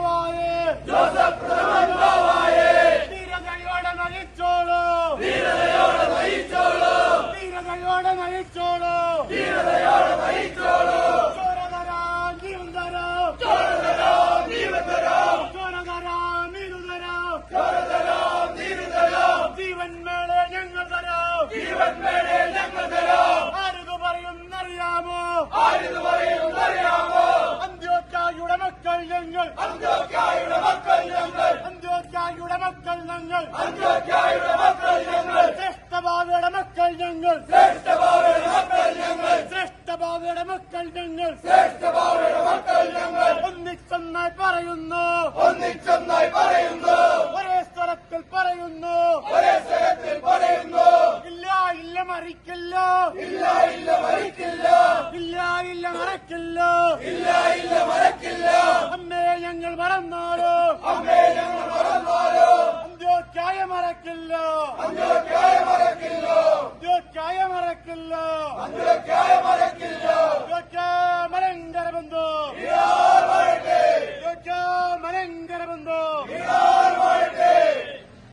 പിതാവായേ Joseph പിതാവായേ ധീരതയോടെ നയിച്ചോളൂ. ധീരതയോടെ നയിച്ചോളൂ. ധീരതയോടെ നയിച്ചോളൂ. ധീരതയോടെ നയിച്ചോളൂ. ജീവൻ മേളെ ഞങ്ങൾ തരാം. ജീവൻ മേളെ ഞങ്ങൾ തരാം. ആരത് പറയുന്നറിയാമോ? ആരത് പറയുന്നറിയാമോ? ഞങ്ങൾ അന്ത്യോക്കായുടെ മക്കൾ ഞങ്ങൾ. അന്ത്യോക്കായുടെ മക്കൾ ഞങ്ങൾ. അന്ത്യോക്കായുടെ മക്കൾ ഞങ്ങൾ. ശ്രേഷ്ഠബാവയുടെ മക്കൾ ഞങ്ങൾ. ശ്രേഷ്ഠബാവയുടെ മക്കൾ ഞങ്ങൾ. ശ്രേഷ്ഠബാവയുടെ മക്കൾ ഞങ്ങൾ. ശ്രേഷ്ഠബാവയുടെ മക്കൾ ഞങ്ങൾ. ഒന്നിച്ചൊന്നായി പറയുന്നു. ഒന്നിച്ചൊന്നായി പറയുന്നു. ഒരേ സ്ഥലത്തിൽ പറയുന്നു. ഒരേ സ്ഥലത്തിൽ പറയുന്നു. ഇല്ല ഇല്ല മറിക്കില്ല. ഇല്ല മറക്കില്ല. ഇല്ല ഇല്ല മറക്കില്ല. അമ്മേ ഞങ്ങൾ മറന്നാലോ. അമ്മേ ഞങ്ങൾ മറന്നാലോ. അന്ത്യോക്കായ മറക്കില്ല. അന്ത്യോക്കായ മറക്കില്ല. അന്ത്യോക്കായ മറക്കില്ല. അന്ത്യോക്കായ മറക്കില്ല. മലങ്കര ബന്ധു. മലങ്കര ബന്ധു.